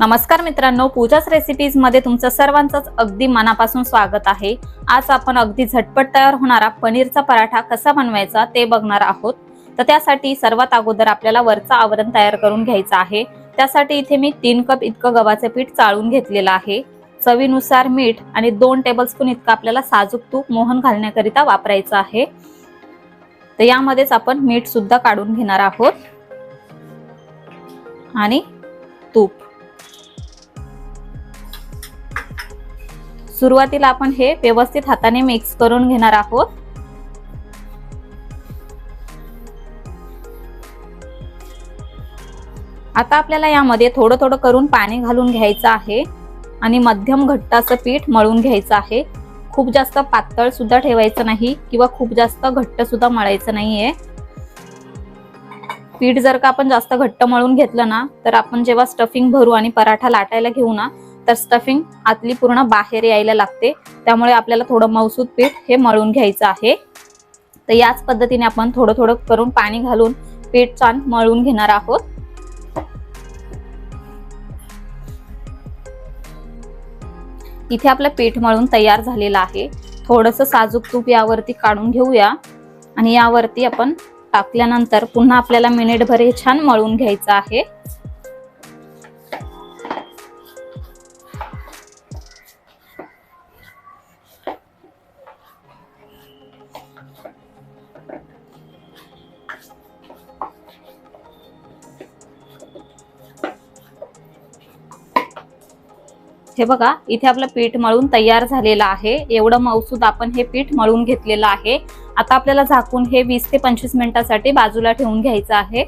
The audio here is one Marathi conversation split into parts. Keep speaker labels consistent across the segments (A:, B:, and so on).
A: नमस्कार मित्रांनो पूजाच रेसिपीजमध्ये तुमचं सर्वांचंच अगदी मनापासून स्वागत आहे. आज आपण अगदी झटपट तयार होणारा पनीरचा पराठा कसा बनवायचा ते बघणार आहोत. तर त्यासाठी सर्वात अगोदर आपल्याला वरचं आवरण तयार करून घ्यायचं आहे. त्यासाठी इथे मी तीन कप इतकं गव्हाचं पीठ चाळून घेतलेलं आहे. चवीनुसार मीठ आणि दोन टेबलस्पून इतकं आपल्याला साजूक तूप मोहन घालण्याकरिता वापरायचं आहे. तर यामध्येच आपण मीठ सुद्धा काढून घेणार आहोत. आणि तूप. सुरुवातीला आपण हे व्यवस्थित हाताने मिक्स करून घेणार आहोत. आता आपल्याला यामध्ये थोडं थोडं करून पाणी घालून घ्यायचं आहे आणि मध्यम घट्ट असं पीठ मळून घ्यायचं आहे. खूप जास्त पातळ सुद्धा ठेवायचं नाही किंवा खूप जास्त घट्ट सुद्धा मळायचं नाहीये. पीठ जर का आपण जास्त घट्ट मळून घेतलं ना तर आपण जेव्हा स्टफिंग भरू आणि पराठा लाटायला घेऊ ना तर स्टफिंग आतली पूर्ण बाहेर यायला लागते. त्यामुळे आपल्याला थोडं मौसूद पीठ हे मळून घ्यायचं आहे. तर याच पद्धतीने आपण थोडं थोडं करून पाणी घालून पीठ छान मळून घेणार आहोत. इथे आपलं पीठ मळून तयार झालेलं आहे. थोडंसं साजूक तूप यावरती काढून घेऊया. आणि यावरती आपण टाकल्यानंतर पुन्हा आपल्याला मिनिटभर हे छान मळून घ्यायचं आहे. हे बघा इथे आपलं पीठ मळून तयार झालेलं आहे. एवढं मौसूद आपण हे पीठ मळून घेतलेलं आहे. आता आपल्याला झाकून हे वीस ते पंचवीस मिनिटासाठी बाजूला ठेवून घ्यायचं आहे.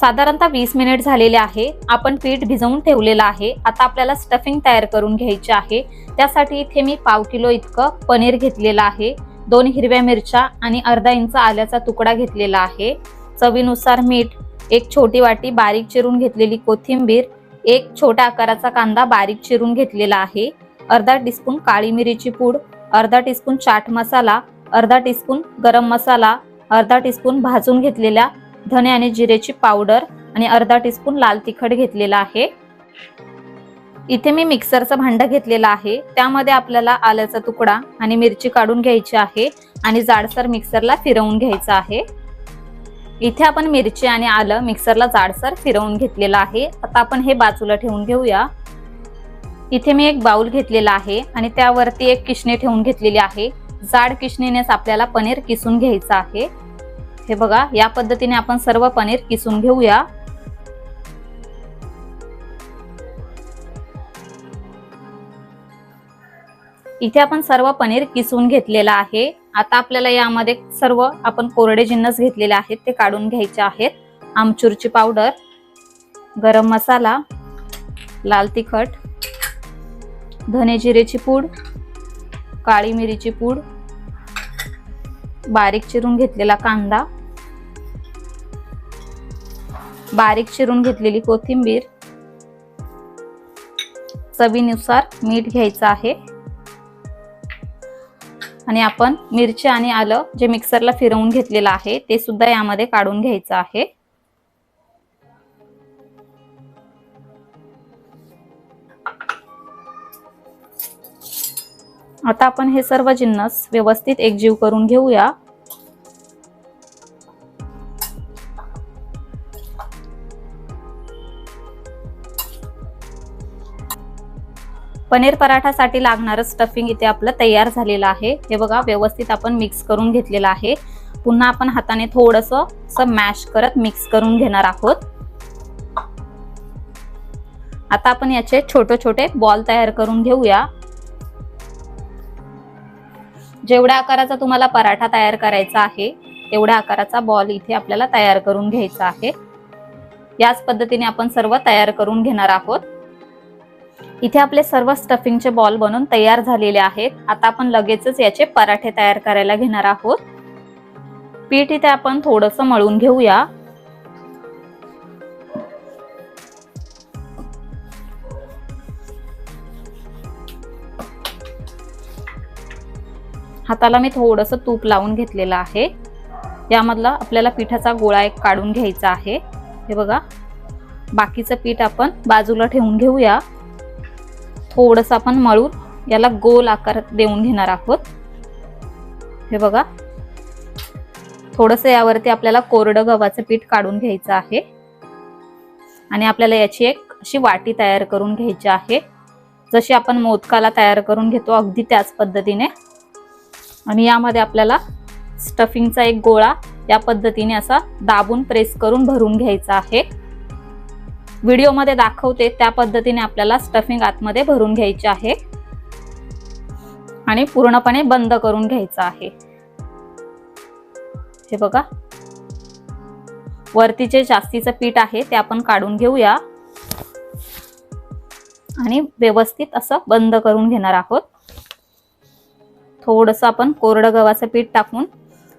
A: साधारणतः वीस मिनिट झालेले आहे. आपण पीठ भिजवून ठेवलेलं आहे. आता आपल्याला स्टफिंग तयार करून घ्यायची आहे. त्यासाठी इथे मी पाव किलो इतकं पनीर घेतलेलं आहे. दोन हिरव्या मिरच्या आणि अर्धा इंच आल्याचा तुकडा घेतलेला आहे. चवीनुसार मीठ एक छोटी वाटी बारीक चिरून घेतलेली कोथिंबीर एक छोट्या आकाराचा कांदा बारीक चिरून घेतलेला आहे. अर्धा टीस्पून काळी मिरीची पूड अर्धा टीस्पून चाट मसाला अर्धा टीस्पून गरम मसाला अर्धा टीस्पून भाजून घेतलेल्या धने आणि जिरेची पावडर आणि अर्धा टीस्पून लाल तिखट घेतलेला आहे. इथे मी मिक्सरचं भांडं घेतलेलं आहे. त्यामध्ये आपल्याला आल्याचा तुकडा आणि मिरची काढून घ्यायची आहे आणि जाडसर मिक्सरला फिरवून घ्यायचं आहे. इथे आपण मिरची आणि आलं मिक्सरला जाडसर फिरवून घेतलेलं आहे. आता आपण हे बाजूला ठेवून घेऊया. इथे मी एक बाउल घेतलेला आहे आणि त्यावरती एक किसणी ठेवून घेतलेली आहे. जाड किसणीनेच आपल्याला पनीर किसून घ्यायचं आहे. हे बघा या पद्धतीने आपण सर्व पनीर किसून घेऊया. इथे आपण सर्व पनीर किसून घेतलेलं आहे. आता आपल्याला यामध्ये सर्व आपण कोरडे जिन्नस घेतलेले आहेत ते काढून घ्यायचे आहेत. आमचूरची पावडर गरम मसाला लाल तिखट धने जिरेची पूड काळी मिरीची पूड बारीक चिरून घेतलेला कांदा बारीक चिरून घेतलेली कोथिंबीर चवीनुसार मीठ घ्यायचं आहे. आणि आपण मिरची आणि आलं जे मिक्सरला फिरवून घेतलेलं आहे ते सुद्धा यामध्ये काढून घ्यायचं आहे. आता आपण हे सर्व जिन्नस व्यवस्थित एकजीव करून घेऊया. पनीर पराठासाठी लागणारं स्टफिंग इथे आपलं तयार झालेलं आहे. हे बघा व्यवस्थित आपण मिक्स करून घेतलेलं आहे. पुन्हा आपण हाताने थोडस मॅश करत मिक्स करून घेणार आहोत. आता आपण याचे छोटे छोटे बॉल तयार करून घेऊया. जेवढ्या आकाराचा तुम्हाला पराठा तयार करायचा आहे तेवढ्या आकाराचा बॉल इथे आपल्याला तयार करून घ्यायचा आहे. याच पद्धतीने आपण सर्व तयार करून घेणार आहोत. इथे आपले सर्व स्टफिंगचे बॉल बनून तयार झालेले आहेत. आता आपण लगेचच याचे पराठे तयार करायला घेणार आहोत. पीठ इथे आपण थोडंसं मळून घेऊया. हाताला मी थोडंसं तूप लावून घेतलेलं आहे. यामधला आपल्याला पिठाचा गोळा एक काढून घ्यायचा आहे. हे बघा. बाकीचं पीठ आपण बाजूला ठेवून घेऊया. थोडंसं आपण मळून याला गोल आकार देऊन घेणार आहोत. हे बघा. थोडंसं यावरती आपल्याला कोरडं गव्हाचं पीठ काढून घ्यायचं आहे. आणि आपल्याला याची एक अशी वाटी तयार करून घ्यायची आहे. जशी आपण मोदकाला तयार करून घेतो अगदी त्याच पद्धतीने. आणि यामध्ये आपल्याला स्टफिंगचा एक गोळा या पद्धतीने असा दाबून प्रेस करून भरून घ्यायचा आहे. व्हिडिओमध्ये दाखवते त्या पद्धतीने आपल्याला स्टफिंग आतमध्ये भरून घ्यायचे आहे. आणि पूर्णपणे बंद करून घ्यायचं आहे. हे बघा. वरती जे जास्तीचं पीठ आहे ते आपण काढून घेऊया. आणि व्यवस्थित असं बंद करून घेणार आहोत. थोडंसं आपण कोरडं गव्हाचं पीठ टाकून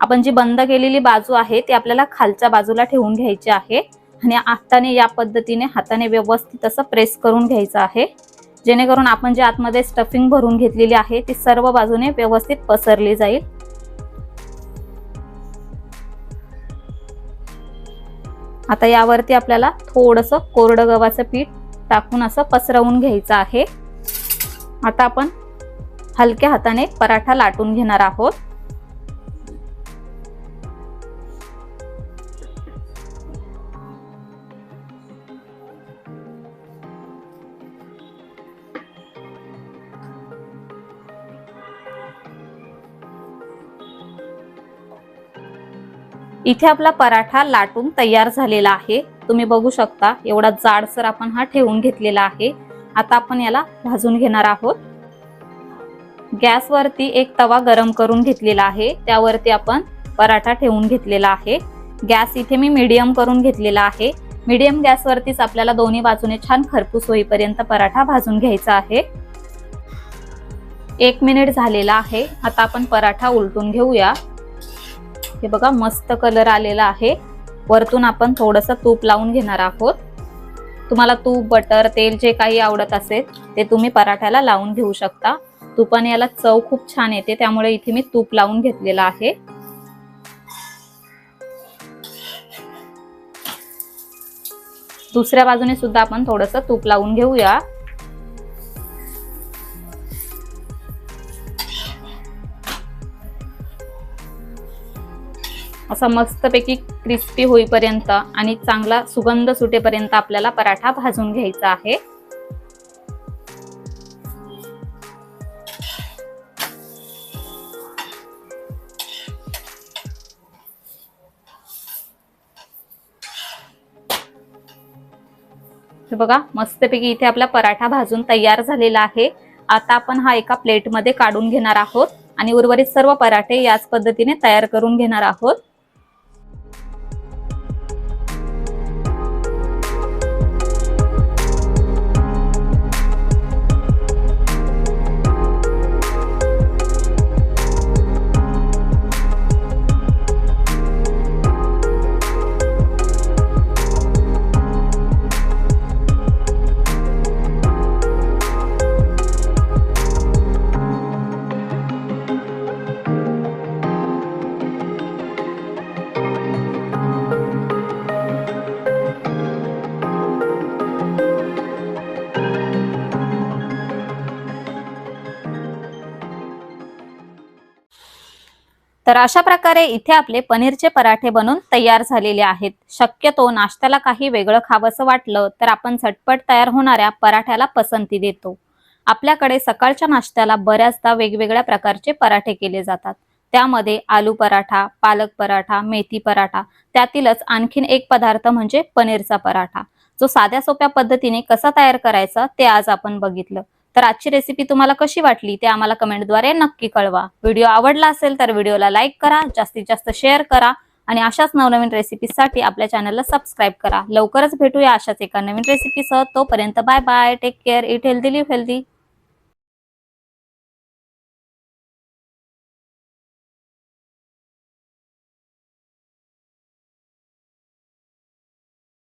A: आपण जी बंद केलेली बाजू आहे ती आपल्याला खालच्या बाजूला ठेवून घ्यायची आहे. आणि हाताने या पद्धतीने हाताने व्यवस्थित असं प्रेस करून घ्यायचं आहे. जेणेकरून आपण जे आतमध्ये स्टफिंग भरून घेतलेली आहे ती सर्व बाजूने व्यवस्थित पसरली जाईल. आता यावरती आपल्याला थोडंसं कोरडं गव्हाचं पीठ टाकून असं पसरवून घ्यायचं आहे. आता आपण हलक्या हाताने पराठा लाटून घेणार आहोत. इथे आपला पराठा लाटून तयार झालेला आहे. तुम्ही बघू शकता एवढा जाडसर आपण हा ठेवून घेतलेला आहे. आता आपण याला भाजून घेणार आहोत. गॅसवरती एक तवा गरम करून घेतलेला आहे. त्यावरती आपण पराठा ठेवून घेतलेला आहे. गॅस इथे मी मीडियम करून घेतलेला आहे. मीडियम गॅसवरतीच आपल्याला दोन्ही बाजूने छान खरपूस होईपर्यंत पराठा भाजून घ्यायचा आहे. एक मिनिट झालेला आहे. आता आपण पराठा उलटून घेऊया. हे बघा मस्त कलर आलेला आहे. वरतून आपण थोडंसं तूप लावून घेणार आहोत. तुम्हाला तूप बटर तेल जे काही आवडत असेल ते तुम्ही पराठ्याला लावून घेऊ शकता. तुपाने याला चव खूप छान येते त्यामुळे इथे मी तूप लावून घेतलेलं आहे. दुसऱ्या बाजूने सुद्धा आपण थोडंसं तूप लावून घेऊया. असा मस्तपैकी क्रिस्पी होईपर्यंत आणि चांगला सुगंध सुटेपर्यंत आपल्याला पराठा भाजून घ्यायचा आहे. बघा मस्तपैकी इथे आपला पराठा भाजून तयार झालेला आहे. आता आपण हा एका प्लेटमध्ये काढून घेणार आहोत आणि उर्वरित सर्व पराठे याच पद्धतीने तयार करून घेणार आहोत. तर अशा प्रकारे इथे आपले पनीरचे पराठे बनून तयार झालेले आहेत. शक्यतो नाश्त्याला काही वेगळं खावंसं वाटलं तर आपण झटपट तयार होणाऱ्या पराठ्याला पसंती देतो. आपल्याकडे सकाळच्या नाश्त्याला बऱ्याचदा वेगवेगळ्या प्रकारचे पराठे केले जातात. त्यामध्ये आलू पराठा पालक पराठा मेथी पराठा त्यातीलच आणखीन एक पदार्थ म्हणजे पनीरचा पराठा. जो साध्या सोप्या पद्धतीने कसा तयार करायचा ते आज आपण बघितलं. तर आजची रेसिपी तुम्हाला कशी वाटली ते आम्हाला कमेंटद्वारे नक्की कळवा. व्हिडिओ आवडला असेल तर व्हिडिओला लाईक करा जास्तीत जास्त शेअर करा आणि अशाच नवनवीन रेसिपीसाठी आपल्या चॅनलला सबस्क्राईब करा. लवकरच भेटूया अशाच एका नवीन रेसिपीसह तोपर्यंत bye bye take care eat healthy live healthy